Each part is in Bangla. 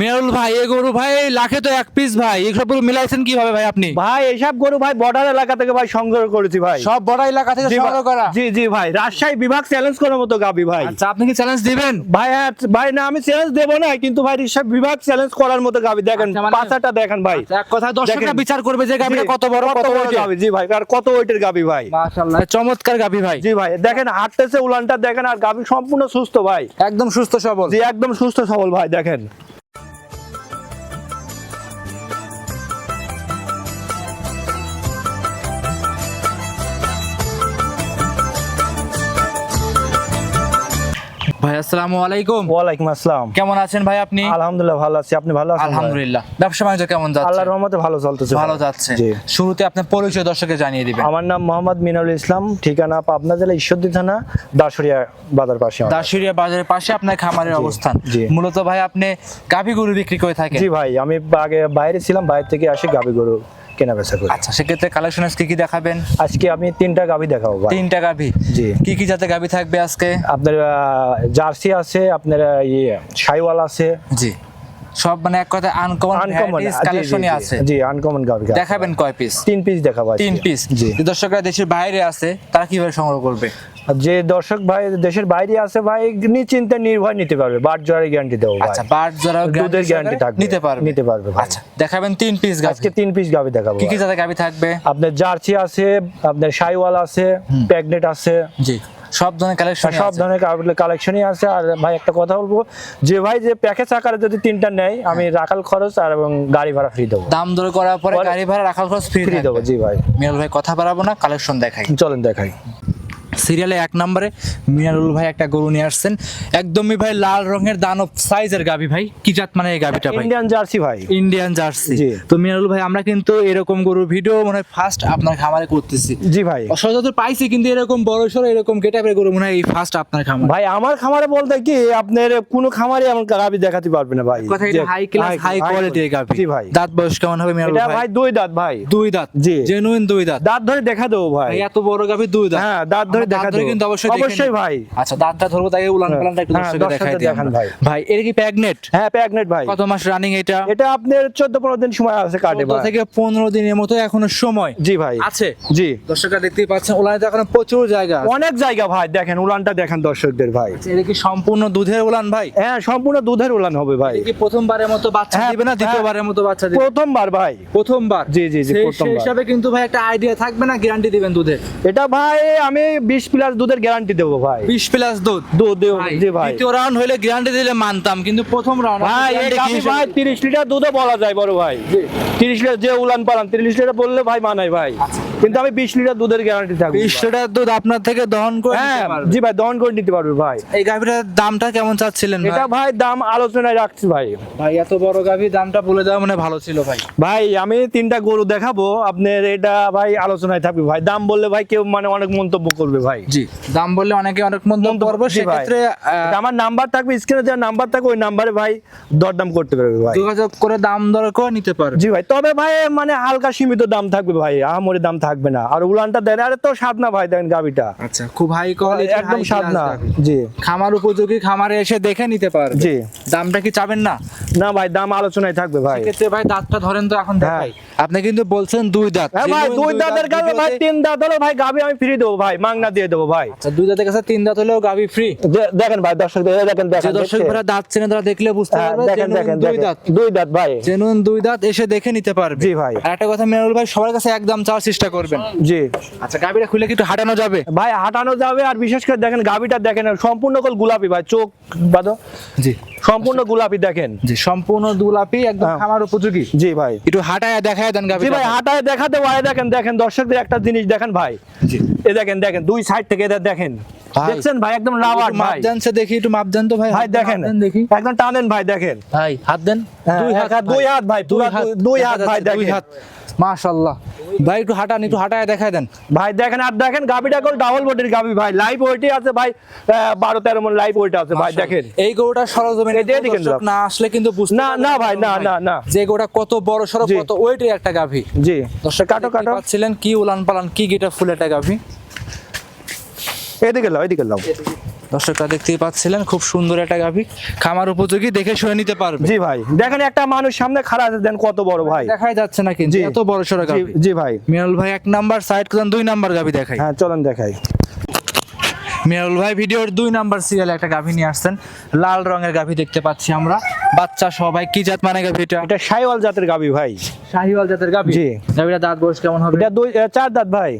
মেয়রুল ভাই এ গরু ভাই লাখে তো এক পিস ভাই। এসব গরু মিলাইছেন কীভাবে ভাই আপনি? ভাই এসব গরু ভাই বর্ডার এলাকা থেকে ভাই সংগ্রহ করেছি ভাই। সব বড় এলাকা থেকে সংগ্রহ করা? জি জি ভাই। রাজশাহী বিভাগ চ্যালেঞ্জ করার মতো গাবি ভাই। আচ্ছা আপনি কি চ্যালেঞ্জ দিবেন? ভাই হ্যাঁ, ভাই না আমি চ্যালেঞ্জ দেবো না কিন্তু ভাই ঋষভ বিভাগ চ্যালেঞ্জ করার মতো গাবি। দেখেন আচ্ছা, মানে- পাঁচাটা দেখেন ভাই। আচ্ছা, এক কথা দর্শকরা বিচার করবে যে গাবিটা কত বড় কত বড় গাবি। জি ভাই আর কত ওয়েটের গাবি ভাই। মাশাআল্লাহ। চমৎকার গাবি ভাই। জি ভাই। দেখেন হাঁটতেছে উলানটা দেখেন আর গাবি সম্পূর্ণ সুস্থ ভাই। একদম সুস্থ সবল। জি একদম সুস্থ সবল ভাই দেখেন। আসসালামু আলাইকুম। ওয়ালাইকুম আসসালাম। কেমন আছেন ভাই আপনি? আলহামদুলিল্লাহ ভালো আছি। আপনি ভালো আছেন আলহামদুলিল্লাহ। ব্যবসা বাণিজ্য কেমন যাচ্ছে? আল্লাহর রহমতে ভালো চলতেছে ভালো যাচ্ছে। শুরুতে আপনার পরিচয় দর্শকে জানিয়ে দিবেন। আমার নাম মোহাম্মদ মিনারুল ইসলাম ঠিকানা পাবনা জেলা ঈশ্বরদী থানা দাসরিয়া বাজার পাশে। দাসুরিয়া বাজারের পাশে আপনার খামারের অবস্থান। মূলত ভাই আপনি গাভী গরু বিক্রি করে থাকেন। জি ভাই আমি আগে বাইরে ছিলাম বাইরে থেকে আসি গাবি গরু কেনা বেচা করি। আচ্ছা সেক্ষেত্রে কালেকশন কি কি দেখাবেন? আজকে আমি তিনটা গাবি দেখাবো তিনটা গাভী? জি। কি কি জাতের গাভী থাকবে আজকে? আপনার জার্সি আছে আপনার ইয়ে সাইওয়াল আছে। জি। সব মানে এক কথা আনকমন আনকমন কালেকশনই আছে। জি আনকমন গাবি দেখাবেন কয় পিস তিন পিস দেখাবো তিন পিস জি। দর্শকরা দেশের বাইরে আছে তারা কীভাবে সংগ্রহ করবে? যে দর্শক ভাই দেশের বাইরে আছে ভাই নিশ্চিন্তে নির্ভয় নিতে পারবে। বাট জোয়ারি গ্যারান্টি দেবো আচ্ছা বাট যারা দুধের গ্যারান্টি থাকবে। নিতে পারবে। নিতে পারবে আচ্ছা দেখাবেন তিন পিস গাভী। আজকে তিন পিস গাবি দেখাবো কি কি জাতের গাভী থাকবে? আপনার জার্সি আছে আপনার সাইওয়াল আছে প্যাগনেট আছে। জি সব ধরনের কালেকশন সব ধরনের কালেকশনই আছে। আর ভাই একটা কথা বলব যে ভাই যে প্যাকেজ আকারে যদি তিনটা নেয় আমি রাখাল খরচ আর এবং গাড়ি ভাড়া ফ্রি দেবো। দাম দর করার পরে গাড়ি ভাড়া রাখার খরচ ফ্রি দেবো জি ভাই। মিনাল ভাই কথা বাড়াবো না কালেকশন দেখাই। চলেন দেখাই। সিরিয়ালে এক নম্বরে মিনারুল ভাই একটা গরু নিয়ে আসছেন। একদমই ভাই লাল রঙের দানব সাইজের গাভী ভাই। কি জাত মানে এই গাভীটা ভাই? ইন্ডিয়ান জার্সি ভাই। ইন্ডিয়ান জার্সি তো মিনারুল ভাই আমরা কিন্তু এরকম গরুর ভিডিও মনে হয় ফার্স্ট আপনার খামারে করতেছি। জি ভাই। সচরাচর পাইছি কিন্তু এরকম বড় সড়ো এরকম গেটাপের গরু মনে হয় এই ফার্স্ট আপনার খামার। ভাই আমার খামারে বলতে কি আপনার কোনো খামারে এমন গাবি দেখাতে পারবে না ভাই। কথা এটা হাই ক্লাস হাই কোয়ালিটির গাভী। জি ভাই। দাঁত বয়স কেমন হবে মিনারুল এটা ভাই? ভাই দুই দাঁত ভাই। দুই দাঁত। জি। জেনুইন দুই দাঁত। দাঁত ধরে দেখা দেবো ভাই এত বড় গাভী দুই দাঁত। হ্যাঁ দাঁত ধরে দেখা দেবো। কিন্তু অবশ্যই অবশ্যই ভাই। আচ্ছা দাঁতটা ধরবো তাকে উলান পালানটা একটু দর্শকদের দেখাই দেখান ভাই। ভাই এর কি প্যাগনেট? হ্যাঁ প্যাগনেট ভাই। কত মাস রানিং এটা? এটা আপনার চোদ্দ পনেরো দিন সময় আছে কাটে ভাই। থেকে পনেরো দিনের মতো এখনও সময়। জি ভাই। আছে? জি। দর্শকরা দেখতেই পাচ্ছেন উলানে তো এখন প্রচুর জায়গা অনেক জায়গা ভাই দেখেন উলানটা দেখেন দর্শকদের ভাই। এটা কি সম্পূর্ণ দুধের উলান ভাই? হ্যাঁ সম্পূর্ণ দুধের উলান হবে ভাই। কি প্রথমবারের মতো বাচ্চা হ্যাঁ, দিবে না হ্যাঁ। দ্বিতীয়বারের মতো বাচ্চা দিবে? প্রথমবার ভাই। প্রথমবার? জি, জি, জি, প্রথমবার। হিসাবে কিন্তু ভাই একটা আইডিয়া থাকবে না গ্যারান্টি দিবেন দুধে? এটা ভাই আমি বিশ প্লাস দুধের গ্যারান্টি দেবো ভাই। বিশ প্লাস দুধ? দুধ দেবো জি ভাই। দ্বিতীয় রাউন্ড হলে গ্যারান্টি দিলে মানতাম কিন্তু প্রথম রাউন্ড ভাই এই কি ভাই তিরিশ লিটার দুধও বলা যায় বড় ভাই। তিরিশ লিটার যে উলান পালান তিরিশ লিটার বললে ভাই মানাই ভাই। কিন্তু আমি বিশ লিটার দুধের গ্যারান্টি থাকবে। বিশ লিটার দুধ আপনার থেকে দহন করে হ্যাঁ জি ভাই দহন করে নিতে পারবে ভাই। এই গাভীটার দামটা কেমন চাচ্ছিলেন এটা ভাই? দাম আলোচনায় রাখছি ভাই। ভাই এত বড় গাভী দামটা বলে দেওয়া মানে ভালো ছিল ভাই। ভাই আমি তিনটা গরু দেখাবো আপনার এটা ভাই আলোচনায় থাকবে ভাই। দাম বললে ভাই কেউ মানে অনেক মন্তব্য করবে ভাই। জি দাম বললে অনেকে অনেক মন্তব্য করবে। সেক্ষেত্রে আমার নাম্বার থাকবে স্ক্রিনে যে নাম্বার থাকবে ওই নাম্বারে ভাই দরদাম করতে পারবে ভাই। যোগাযোগ করে দাম দর করে নিতে পারবে। জি ভাই তবে ভাই মানে হালকা সীমিত দাম থাকবে ভাই। আহামরি দাম থাকবে না। আর উলানটা দেন আরে তো স্বাদ না ভাই দেন গাবিটা। আচ্ছা খুব হাই কোয়ালিটি একদম স্বাদ না। জি। খামার উপযোগী খামারে এসে দেখে নিতে পার জি। দামটা কি চাবেন না? না ভাই দাম আলোচনায় থাকবে ভাই। সেক্ষেত্রে ভাই দাঁতটা ধরেন তো এখন দেখাই। আপনি কিন্তু বলছেন দুই দাঁত। হ্যাঁ ভাই দুই দাঁতের কাছে ভাই তিন দাঁত হলো ভাই গাবি আমি ফ্রি দেবো ভাই মাংনা দিয়ে দেবো ভাই। আচ্ছা দুই দাঁতের কাছে তিন দাঁত হলেও গাবি ফ্রি দেখেন ভাই দর্শক দেখেন দেখেন দর্শক দেখছেন? দাঁত চেনে তারা দেখলে বুঝতে হ্যাঁ, পারবে দেখেন দেখেন দুই দাঁত। দুই দাঁত ভাই। জেনুইন দুই দাঁত এসে দেখে নিতে পারবে। জি ভাই। আর একটা কথা মেনুল ভাই সবার কাছে একদম চাওয়ার চেষ্টা করবেন। জি। আচ্ছা গাবিটা খুলে কি একটু হাঁটানো যাবে? ভাই হাঁটানো যাবে আর বিশেষ করে দেখেন গাবিটা দেখেন সম্পূর্ণ কল গোলাপি ভাই চোখ বাদো জি। সম্পূর্ণ গোলাপি দেখেন। জি সম্পূর্ণ দুলাপি একদম হ্যাঁ। খামার উপযোগী। জি ভাই। একটু হাঁটায় দেখায় দেন গাবি জি ভাই হাঁটায় দেখাতে ভাই দেখেন দেখেন দর্শকদের একটা জিনিস দেখেন ভাই। জি। এ দেখেন দেখেন দুই সাইড থেকে এদের দেখেন। ভাই। দেখছেন ভাই একদম রাবার মাপ ভাই। জানছে দেখি একটু মাপ জান তো ভাই। ভাই দেখেন। দেখি। একদম টানেন ভাই দেখেন। ভাই হাত দেন। হ্যাঁ, দুই হাত হাত, দুই হাত ভাই, দুই পুরা হাত। হাত ভাই যাচ্ছে, দুই দেখেন। হাত মাশাআল্লাহ। ভাই একটু হাঁটান একটু হাঁটায় দেখায় দেন। ভাই দেখেন আর দেখেন গাবিটা কল ডাবল বডির গাবি ভাই। লাইভ ওয়েটই আছে ভাই বারো তেরো মন লাইভ ওয়েট আছে ভাই দেখেন। এই গরুটা সরজমিনে দিকেন না আসলে কিন্তু বুঝতে না, না ভাই, না, না, না। যে গরুটা কত বড় সড়ো কত ওয়েটের একটা গাভী। জি। দর্শক কাটো কাটো। পাচ্ছিলেন কি উলান পালান কি গিটা ফুল একটা গাভী। এদিকে লাও এদিকে লাও। দর্শকরা দেখতেই পাচ্ছিলেন খুব সুন্দর একটা গাভী খামার উপযোগী দেখে শুনে নিতে পারবে। জি ভাই দেখেন একটা মানুষ সামনে খাড়া আছে দেন কত বড় ভাই। দেখাই যাচ্ছে না কিন্তু। এত বড় সড়ো গাভী জি ভাই। মিনারুল ভাই এক নাম্বার সাইড করেন দুই নাম্বার গাভী দেখাই। হ্যাঁ চলেন দেখাই। মিনারুল ভাই ভিডিওর দুই নাম্বার সিরিয়ালে একটা গাভী নিয়ে আসছেন। লাল রঙের গাভী দেখতে পাচ্ছি আমরা। বাচ্চা সবাই কি জাত মানে গাভী এটা? এটা সাইওয়াল জাতের গাবি ভাই। শাহিওয়াল জাতের গাভী? জি। গাভীটা দাঁত বয়স কেমন হবে? এটা দুই চার দাঁত ভাই।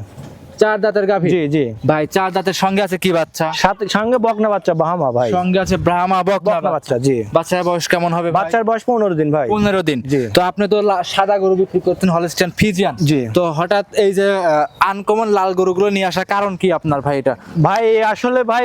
চার দাঁতের গাভী? জি জি। ভাই চার দাঁতের সঙ্গে আছে কি বাচ্চা? সাথে সঙ্গে বকনা বাচ্চা বাহামা ভাই। সঙ্গে আছে ব্রাহ্মা বকনা বাচ্চা। জি। বাচ্চার বয়স কেমন হবে বাচ্চার বয়স পনেরো দিন ভাই। পনেরো দিন। তো আপনি তো সাদা গরু বিক্রি করতেন হলস্টিয়ান ফিজিয়ান জি। তো হঠাৎ এই যে আনকমন লাল গরুগুলো নিয়ে আসার কারণ কি আপনার ভাই এটা? ভাই আসলে ভাই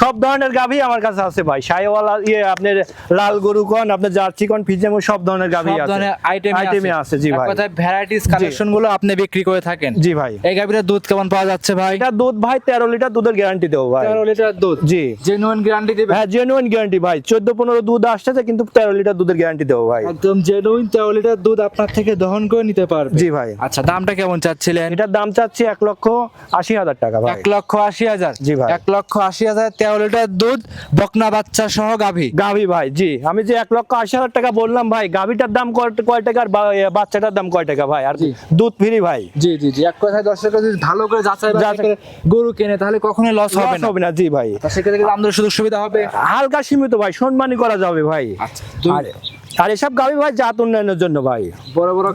সব ধরনের গাভী আমার কাছে আছে ভাই। সাইওয়ালা ইয়ে আপনার লাল গরু কোন আপনার জার্সি কোন ফিজেম সব ধরনের গাভি সব আছে। ধরনের আইটেম আইটেমে আছে। জি ভাই। কথায় ভ্যারাইটিস কালেকশনগুলো আপনি বিক্রি করে থাকেন। জি ভাই। এই গাভীর দুধ কেমন পাওয়া যাচ্ছে ভাই। এটা দুধ ভাই তেরো লিটার দুধের গ্যারান্টি দেবো ভাই। তেরো লিটার দুধ? জি। জেনুইন গ্যারান্টি দিবে হ্যাঁ জেনুইন গ্যারান্টি ভাই। চোদ্দ পনেরো দুধ আসতেছে কিন্তু তেরো লিটার দুধের গ্যারান্টি দেবো ভাই। একদম জেনুইন তেরো লিটার দুধ আপনার থেকে দহন করে নিতে পারবে। জি ভাই। আচ্ছা দামটা কেমন চাচ্ছিলেন? এটার দাম চাচ্ছি এক লক্ষ আশি হাজার টাকা ভাই। এক লক্ষ আশি হাজার? জি ভাই। এক লক্ষ আশি হাজার তেরো লিটার দুধ বকনা বাচ্চা সহ গাভী। গাভি ভাই জি। আমি যে এক লক্ষ আশি হাজার টাকা বললাম ভাই গাভিটার দাম কয়- কয় টাকা আর বাচ্চাটার দাম কয় টাকা ভাই? আর দুধ ফ্রি ভাই। জি জি জি। এক কথায় দর্শক ভালো করে যাচাই করে গরু কেনে তাহলে কখনোই লস হবে না। হবে না জি ভাই। সেক্ষেত্রে দাম দরের সুযোগ সুবিধা হবে? হালকা সীমিত ভাই সম্মানই করা যাবে ভাই। আচ্ছা আর এসব গাভি ভাই জাত উন্নয়নের জন্য ভাই। বড় বড়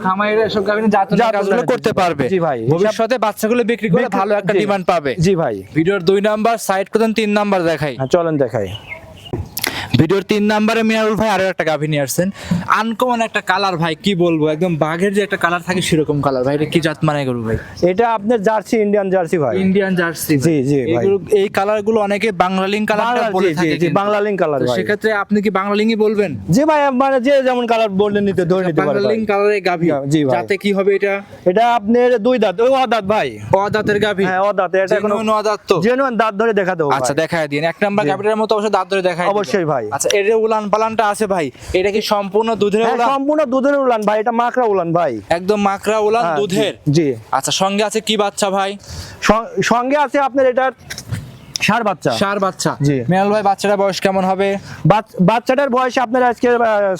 এসব গাভী জাত উন্নয়নের করতে পারবে। জি ভাই। ভবিষ্যতে বাচ্চাগুলো বিক্রি করে ভালো একটা ডিমান্ড পাবে। জি ভাই। ভিডিওর দুই নাম্বার সাইড করতেন তিন নাম্বার দেখাই। হ্যাঁ চলেন দেখাই। ভিডিওর তিন নাম্বারে মিনারুল ভাই আরও একটা গাভী নিয়ে আসছেন। আনকমন একটা কালার ভাই কি বলব? একদম বাঘের যে একটা কালার থাকে সেরকম কালার ভাই। এটা কি জাত মানে গরু ভাই? এটা আপনার জার্সি ইন্ডিয়ান জার্সি ভাই। ইন্ডিয়ান জার্সি জি, জি, ভাই। এই কালারগুলো অনেকে বাংলালিং কালারটা বাংলা- থাকে জি, জি, কিন্তু। বাংলা লিঙ্ক কালার ভাই। সেক্ষেত্রে আপনি কি বাংলালিংই বলবেন? জি ভাই মানে যে যেমন কালার বললেন নিতে ধরে নিতে পারে ভাই। বাংলালিং কালারের গাভী। জি ভাই। যাতে কি হবে এটা? এটা আপনার দুই দাঁত। ওই অদাঁত ভাই। অদাঁতের গাভী। হ্যাঁ অদাঁত এটা কোনো অদাঁত তো। জেনুইন দাঁত ধরে দেখা দেবো আচ্ছা দেখায় দিন। এক নাম্বার। গাভীটার মতো অবশ্যই দাঁত ধরে দেখায় অবশ্যই ভাই। আচ্ছা এর উলান পালানটা আছে ভাই। এটা কি সম্পূর্ণ দুধের হ্যাঁ উলান? সম্পূর্ণ দুধের উলান ভাই এটা মাকড়া উলান ভাই। একদম মাকড়া উলান হ্যাঁ, দুধের? জি, আচ্ছা সঙ্গে আছে কি বাচ্চা ভাই? সঙ্গে আছে আপনার এটার ষাঁড় বাচ্চা। বাচ্চা। জি। মেয়াল ভাই বাচ্চাটা বয়স কেমন হবে? বাচ্চাটার বয়স আপনার আজকে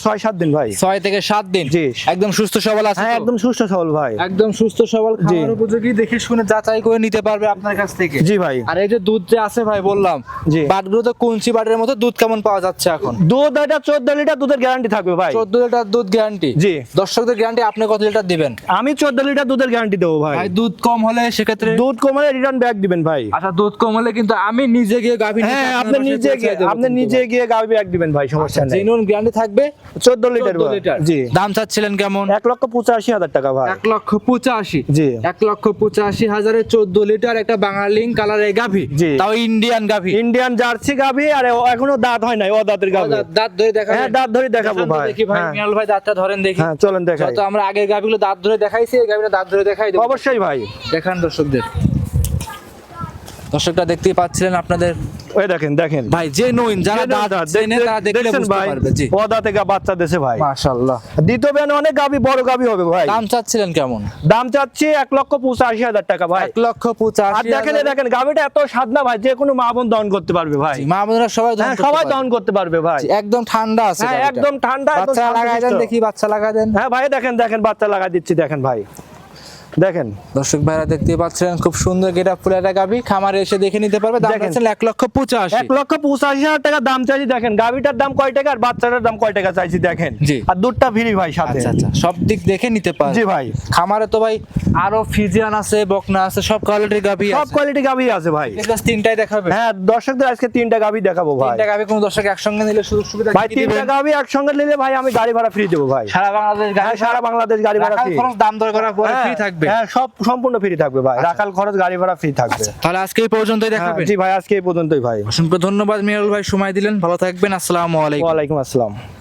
ছয় সাত দিন ভাই। ছয় থেকে সাত দিন? জি। একদম সুস্থ সবল আছে হ্যাঁ একদম সুস্থ সবল ভাই। একদম সুস্থ সবল। খাবার উপযোগী দেখে শুনে যাচাই করে নিতে পারবে আপনার কাছ থেকে। জি ভাই। আর এই যে দুধ যে আছে ভাই বললাম জি। বাটগুলো তো কুঞ্চি বাটের মতো দুধ কেমন পাওয়া যাচ্ছে এখন? দুধ এটা চোদ্দ লিটার দুধের গ্যারান্টি থাকবে ভাই। চোদ্দ লিটার দুধ গ্যারান্টি জি। দর্শকদের গ্যারান্টি আপনি কত লিটার দিবেন? আমি চোদ্দ লিটার দুধের গ্যারান্টি দেবো ভাই। ভাই দুধ কম হলে সেক্ষেত্রে দুধ কম হলে রিটার্ন ব্যাক দিবেন ভাই। আচ্ছা দুধ কম হলে কিন্তু আমি নিজে গিয়ে গাভী হ্যাঁ আপনি নিজে গিয়ে আপনি নিজে গিয়ে গাভি ব্যাক দিবেন ভাই সমস্যা নেই। জেনুইন গ্যারান্টি থাকবে? চোদ্দ লিটার 14 লিটার। জি। দাম চাচ্ছিলেন কেমন? এক লক্ষ পঁচাশি হাজার টাকা ভাই। এক লক্ষ পঁচাশি। জি। এক লক্ষ পঁচাশি হাজারে চোদ্দ লিটার একটা বাঙালিং কালারের গাভী। তাও ইন্ডিয়ান গাভী। ইন্ডিয়ান জার্সি গাভি আর এখনও দাঁত হয় নাই ও দাঁতের গাভি। দাঁত- দাঁত ধরে দেখা হ্যাঁ দাঁত ধরে দেখাবো ভাই। দেখি ভাই হ্যাঁ। মিয়াল ভাই দাঁতটা ধরেন দেখি। হ্যাঁ চলেন দেখাই। তো আমরা আগের গাভিগুলো দাঁত ধরে দেখাইছি এই গাভিটা দাঁত ধরে দেখাই দেবো। অবশ্যই ভাই। দেখান দর্শকদের। দর্শকরা দেখতেই পাচ্ছিলেন আপনাদের ওই দেখেন দেখেন। ভাই যে নইন যারা দাঁত চেনে তারা দেখলে বুঝতে পারবে জি। দাঁতে গা বাচ্চা দেশে ভাই। মাশাআল্লাহ। দ্বিতীয় ব্যান অনেক গাভি বড় গাভি হবে ভাই। দাম চাচ্ছিলেন কেমন? দাম চাচ্ছি এক লক্ষ পঁচাশি হাজার টাকা ভাই। এক লক্ষ আর দেখেন দেখেন গাভিটা এত স্বাদ না ভাই যে কোনো মা বোন দহন করতে পারবে ভাই। মা বোনরা সবাই দহন হ্যাঁ সবাই। দহন করতে পারবে ভাই। একদম ঠান্ডা আছে হ্যাঁ একদম ঠান্ডা বাচ্চা লাগাই দেন দেখি বাচ্চা লাগা দেন। হ্যাঁ ভাই দেখেন দেখেন বাচ্চা লাগাই দিচ্ছি দেখেন ভাই। দেখেন। দর্শক ভাইরা দেখতে পাচ্ছেন খুব সুন্দর গেটা ফুল একটা গাভি। খামারে এসে দেখে নিতে পারবে দাম দেখেন। চাচ্ছেন এক লক্ষ পঁচাশি। এক লক্ষ পঁচাশি হাজার টাকা দাম চাইছি দেখেন। গাভিটার দাম কয় টাকা আর বাচ্চাটার দাম কয় টাকা চাইছি দেখেন। জি। আর দুধটা ফ্রি ভাই সাথে। আচ্ছা আচ্ছা সব দিক দেখে নিতে পারবে। জি ভাই। খামারে তো ভাই আরও ফিজিয়ান আছে বকনা আছে সব কোয়ালিটির গাভি সব আছে। কোয়ালিটি গাভি আছে ভাই। কাছে তিনটাই দেখাবে। হ্যাঁ দর্শকদের আজকে তিনটা গাভি দেখাবো ভাই। তিনটা গাভি কোন দর্শক একসঙ্গে নিলে সুযোগ সুবিধা ভাই? তিনটা গাভি একসঙ্গে নিলে ভাই আমি গাড়ি ভাড়া ফ্রি দেবো ভাই। সারা বাংলাদেশ হ্যাঁ গাড়ি সারা বাংলাদেশ গাড়ি ভাড়া ফ্রি দাম দর করার পরে ফ্রি থাকবে। হ্যাঁ সব সম্পূর্ণ ফ্রি থাকবে ভাই। রাখাল খরচ গাড়ি ভাড়া ফ্রি থাকবে। তাহলে আজকে এই পর্যন্তই হ্যাঁ, দেখাবেন জি ভাই আজকে এই পর্যন্তই ভাই। অসংখ্য ধন্যবাদ মিয়ারুল ভাই সময় দিলেন। ভালো থাকবেন আসসালামু আলাইকুম। ওয়ালাইকুম আসসালাম।